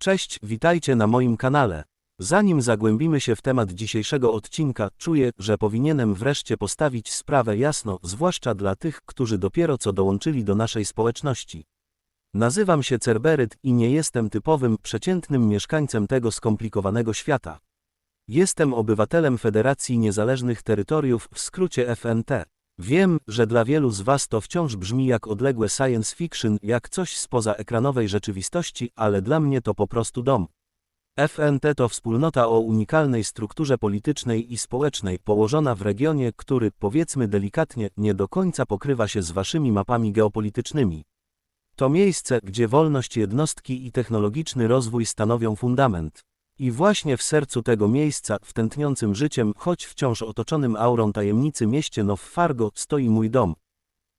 Cześć, witajcie na moim kanale. Zanim zagłębimy się w temat dzisiejszego odcinka, czuję, że powinienem wreszcie postawić sprawę jasno, zwłaszcza dla tych, którzy dopiero co dołączyli do naszej społeczności. Nazywam się Cerberyt i nie jestem typowym, przeciętnym mieszkańcem tego skomplikowanego świata. Jestem obywatelem Federacji Niezależnych Terytoriów, w skrócie FNT. Wiem, że dla wielu z Was to wciąż brzmi jak odległe science fiction, jak coś spoza ekranowej rzeczywistości, ale dla mnie to po prostu dom. FNT to wspólnota o unikalnej strukturze politycznej i społecznej, położona w regionie, który, powiedzmy delikatnie, nie do końca pokrywa się z Waszymi mapami geopolitycznymi. To miejsce, gdzie wolność jednostki i technologiczny rozwój stanowią fundament. I właśnie w sercu tego miejsca, w tętniącym życiem, choć wciąż otoczonym aurą tajemnicy mieście Now Fargo, stoi mój dom.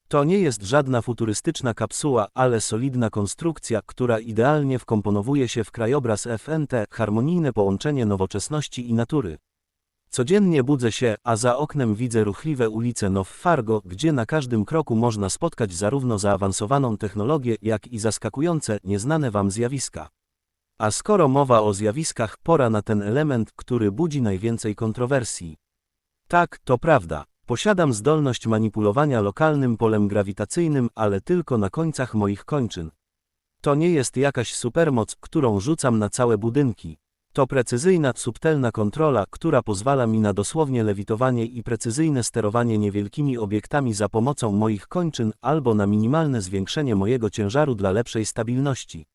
To nie jest żadna futurystyczna kapsuła, ale solidna konstrukcja, która idealnie wkomponowuje się w krajobraz FNT, harmonijne połączenie nowoczesności i natury. Codziennie budzę się, a za oknem widzę ruchliwe ulice Now Fargo, gdzie na każdym kroku można spotkać zarówno zaawansowaną technologię, jak i zaskakujące, nieznane wam zjawiska. A skoro mowa o zjawiskach, pora na ten element, który budzi najwięcej kontrowersji. Tak, to prawda. Posiadam zdolność manipulowania lokalnym polem grawitacyjnym, ale tylko na końcach moich kończyn. To nie jest jakaś supermoc, którą rzucam na całe budynki. To precyzyjna, subtelna kontrola, która pozwala mi na dosłownie lewitowanie i precyzyjne sterowanie niewielkimi obiektami za pomocą moich kończyn albo na minimalne zwiększenie mojego ciężaru dla lepszej stabilności.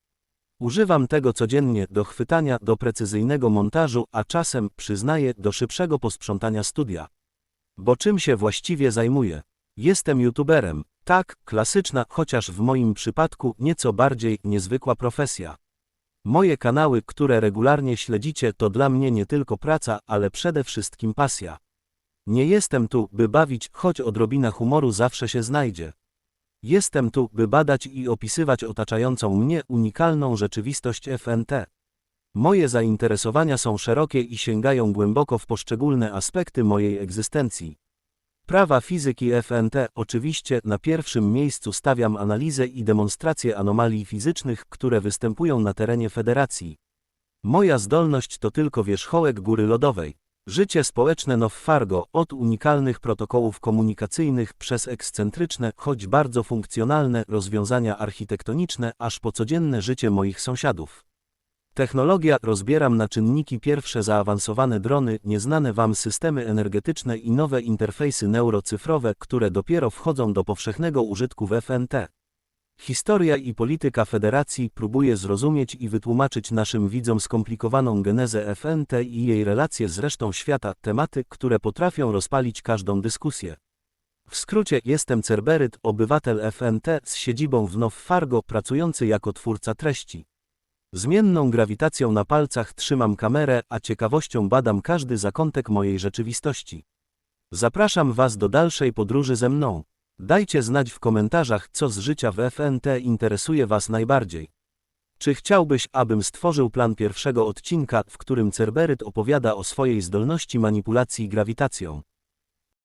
Używam tego codziennie do chwytania, do precyzyjnego montażu, a czasem, przyznaję, do szybszego posprzątania studia. Bo czym się właściwie zajmuję? Jestem youtuberem. Tak, klasyczna, chociaż w moim przypadku nieco bardziej niezwykła profesja. Moje kanały, które regularnie śledzicie, to dla mnie nie tylko praca, ale przede wszystkim pasja. Nie jestem tu, by bawić, choć odrobina humoru zawsze się znajdzie. Jestem tu, by badać i opisywać otaczającą mnie unikalną rzeczywistość FNT. Moje zainteresowania są szerokie i sięgają głęboko w poszczególne aspekty mojej egzystencji. Prawa fizyki FNT oczywiście na pierwszym miejscu stawiam analizę i demonstrację anomalii fizycznych, które występują na terenie federacji. Moja zdolność to tylko wierzchołek góry lodowej. Życie społeczne Now Fargo, od unikalnych protokołów komunikacyjnych przez ekscentryczne, choć bardzo funkcjonalne rozwiązania architektoniczne, aż po codzienne życie moich sąsiadów. Technologia rozbieram na czynniki pierwsze zaawansowane drony, nieznane Wam systemy energetyczne i nowe interfejsy neurocyfrowe, które dopiero wchodzą do powszechnego użytku w FNT. Historia i polityka federacji próbuje zrozumieć i wytłumaczyć naszym widzom skomplikowaną genezę FNT i jej relacje z resztą świata, tematy, które potrafią rozpalić każdą dyskusję. W skrócie, jestem Cerberyt, obywatel FNT z siedzibą w Now Fargo, pracujący jako twórca treści. Zmienną grawitacją na palcach trzymam kamerę, a ciekawością badam każdy zakątek mojej rzeczywistości. Zapraszam Was do dalszej podróży ze mną. Dajcie znać w komentarzach, co z życia w FNT interesuje Was najbardziej. Czy chciałbyś, abym stworzył plan pierwszego odcinka, w którym Cerberyt opowiada o swojej zdolności manipulacji grawitacją?